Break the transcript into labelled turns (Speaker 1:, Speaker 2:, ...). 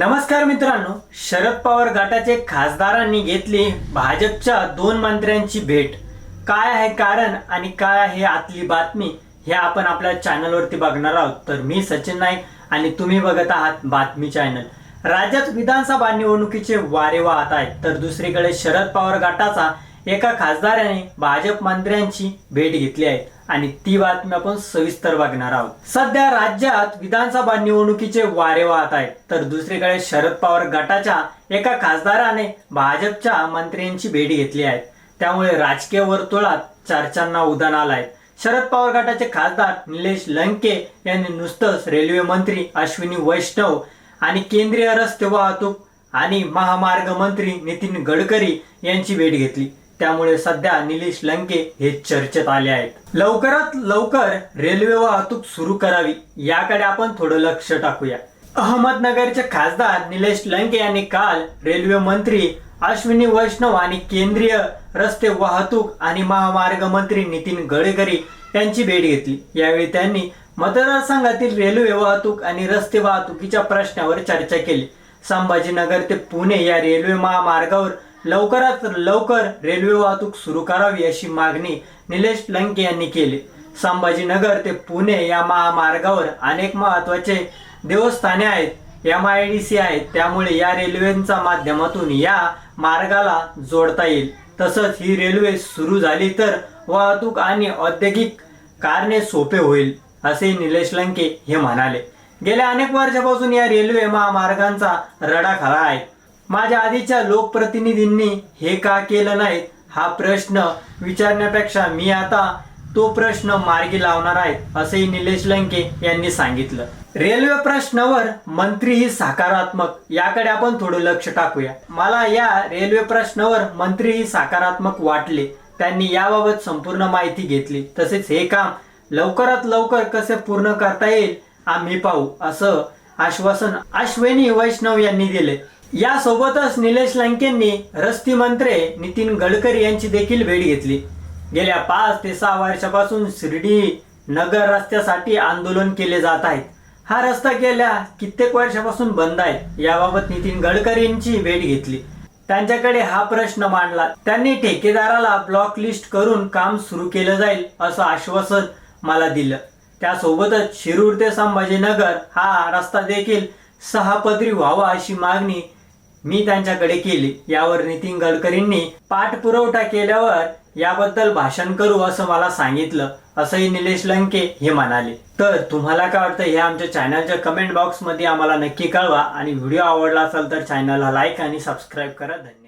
Speaker 1: नमस्कार मित्रांनो शरद पवार गटाचे खासदारांनी घेतली भाजपच्या दोन मंत्र्यांची भेट काय आहे कारण आणि काय आहे आतली बातमी हे आपण आपल्या चॅनलवरती बघणार आहोत तर मी सचिन नाईक आणि तुम्ही बघत आहात बातमी चॅनल राज्यात विधानसभा निवडणुकीचे वारे वाहत आहेत तर दुसरीकडे शरद पवार गटाचा एका खासदाराने भाजप मंत्र्यांची भेट घेतली आहे आणि ती बातमी आपण सविस्तर बघणार आहोत सध्या राज्यात विधानसभा निवडणुकीचे वारे वाहत आहेत तर दुसरीकडे शरद पवार गटाच्या एका खासदाराने भाजपच्या मंत्र्यांची भेट घेतली आहे त्यामुळे राजकीय वर्तुळात चर्चांना उधाण आलाय आहे शरद पवार गटाचे खासदार निलेश लंके यांनी नुसतंच रेल्वे मंत्री अश्विनी वैष्णव आणि केंद्रीय रस्ते वाहतूक आणि महामार्ग मंत्री नितीन गडकरी यांची भेट घेतली त्यामुळे सध्या निलेश लंके हे चर्चेत आले आहेत लवकरात लवकर रेल्वे वाहतूक सुरू करावी याकडे आपण थोडं लक्ष टाकूया अहमदनगरचे खासदार निलेश लंके यांनी काल रेल्वे मंत्री अश्विनी वैष्णव आणि केंद्रीय रस्ते वाहतूक आणि महामार्ग मंत्री नितीन गडकरी यांची भेट घेतली यावेळी त्यांनी मतदारसंघातील रेल्वे वाहतूक आणि रस्ते वाहतुकीच्या प्रश्नावर चर्चा केली संभाजीनगर ते पुणे या रेल्वे महामार्गावर लवकरात लवकर रेल्वे वाहतूक सुरू करावी अशी मागणी निलेश लंके यांनी केली संभाजीनगर ते पुणे या महामार्गावर अनेक महत्वाचे देवस्थाने आहेत एम आय डी सी आहेत त्यामुळे या रेल्वेच्या माध्यमातून या मार्गाला जोडता येईल तसंच ही रेल्वे सुरू झाली तर वाहतूक आणि औद्योगिक कारणे सोपे होईल असे निलेश लंके हे म्हणाले गेल्या अनेक वर्षापासून या रेल्वे महामार्गांचा रडाखाला आहे माझ्या आधीच्या लोकप्रतिनिधींनी हे का केलं नाही हा प्रश्न विचारण्यापेक्षा मी आता तो प्रश्न मार्गी लावणार आहे असंही निलेश लंके यांनी सांगितलं रेल्वे प्रश्नावर मंत्री ही सकारात्मक याकडे आपण थोडं लक्ष टाकूया मला या रेल्वे प्रश्नावर मंत्री ही सकारात्मक वाटले त्यांनी याबाबत संपूर्ण माहिती घेतली तसेच हे काम लवकरात लवकर कसे पूर्ण करता येईल आम्ही पाहू असं आश्वासन अश्विनी वैष्णव यांनी दिले यासोबतच निलेश लंकेंनी रस्ती मंत्रे नितीन गडकरी यांची देखील भेट घेतली गेल्या पाच ते सहा वर्षापासून शिर्डी नगर रस्त्यासाठी आंदोलन केले जात आहे हा रस्ता गेल्या कित्येक वर्षापासून बंद आहे याबाबत नितीन गडकरी यांची भेट घेतली त्यांच्याकडे हा प्रश्न मांडला त्यांनी ठेकेदाराला ब्लॉक लिस्ट करून काम सुरू केलं जाईल असं आश्वासन मला दिलं त्यासोबतच शिरूर ते संभाजीनगर हा रस्ता देखील सहा पदरी व्हावा अशी मागणी मी त्यांच्याकडे केली यावर नितीन गडकरींनी पाठपुरवठा केल्यावर याबद्दल भाषण करू असं मला सांगितलं असंही निलेश लंके हे म्हणाले तर तुम्हाला काय वाटतं हे आमच्या चॅनलच्या कमेंट बॉक्समध्ये आम्हाला नक्की कळवा आणि व्हिडिओ आवडला असेल तर चॅनलला लाईक आणि सबस्क्राईब करा धन्यवाद